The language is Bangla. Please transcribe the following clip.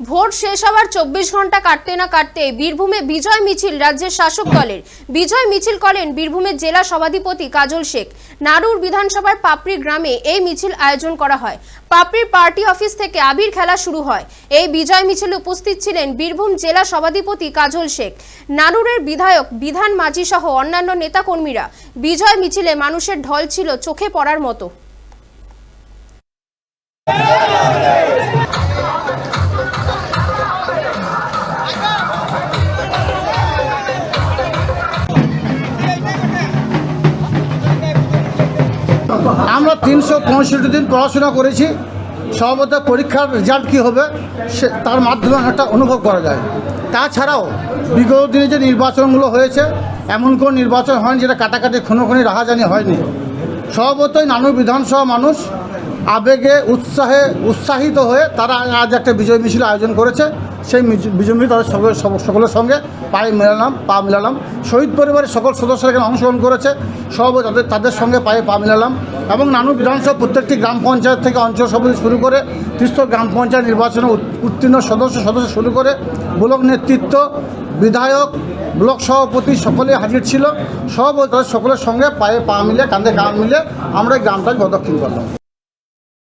ভোট শেষ হওয়ার চব্বিশ ঘণ্টা কাটতে না কাটতে বীরভূমে বিজয় মিছিল রাজ্যের শাসক দলের। বিজয় মিছিল করেন বীরভূমের জেলা সভাধিপতি কাজল শেখ। নারুর বিধানসভার পাপড়ি গ্রামে এই মিছিল আয়োজন করা হয়। পাপড়ির পার্টি অফিস থেকে আবির খেলা শুরু হয়। এই বিজয় মিছিলে উপস্থিত ছিলেন বীরভূম জেলা সভাধিপতি কাজল শেখ। নারুরের বিধায়ক, বিধান মাঝি সহ অন্যান্য নেতাকর্মীরা। বিজয় মিছিলে মানুষের ঢল ছিল চোখে পড়ার মতো। আমরা তিনশো পঁয়ষট্টি দিন পড়াশোনা করেছি। সর্বত পরীক্ষার রেজাল্ট কী হবে, সে তার মাধ্যমে একটা অনুভব করা যায়। তাছাড়াও বিগত দিনে যে নির্বাচনগুলো হয়েছে, এমন কোনো নির্বাচন হয়নি যেটা কাটাকাটি খুনোখুনি রাহাজানি হয়নি। সর্বতই নানু বিধানসভা মানুষ আবেগে উৎসাহে উৎসাহিত হয়ে তারা আজ একটা বিজয় মিছিল আয়োজন করেছে। সেই বিজয় মিছিল তাদের সকলের সকলের সঙ্গে পায়ে মেলালাম, পা মিলালাম। শহীদ পরিবারের সকল সদস্যরা এখানে অংশগ্রহণ করেছে। সব তাদের তাদের সঙ্গে পায়ে পা মিলালাম। এবং নানু বিধানসভা প্রত্যেকটি গ্রাম পঞ্চায়েত থেকে অঞ্চল সভাপতি শুরু করে ত্রিস্তর গ্রাম পঞ্চায়েত নির্বাচনে উত্তীর্ণ সদস্য সদস্য শুরু করে ব্লক নেতৃত্ব, বিধায়ক, ব্লক সভাপতি সকলে হাজির ছিল। সব সকলের সঙ্গে পায়ে পা মিলে কাঁধে গা মিলে আমরা এই গ্রামটাকে প্রদক্ষিণ করলাম।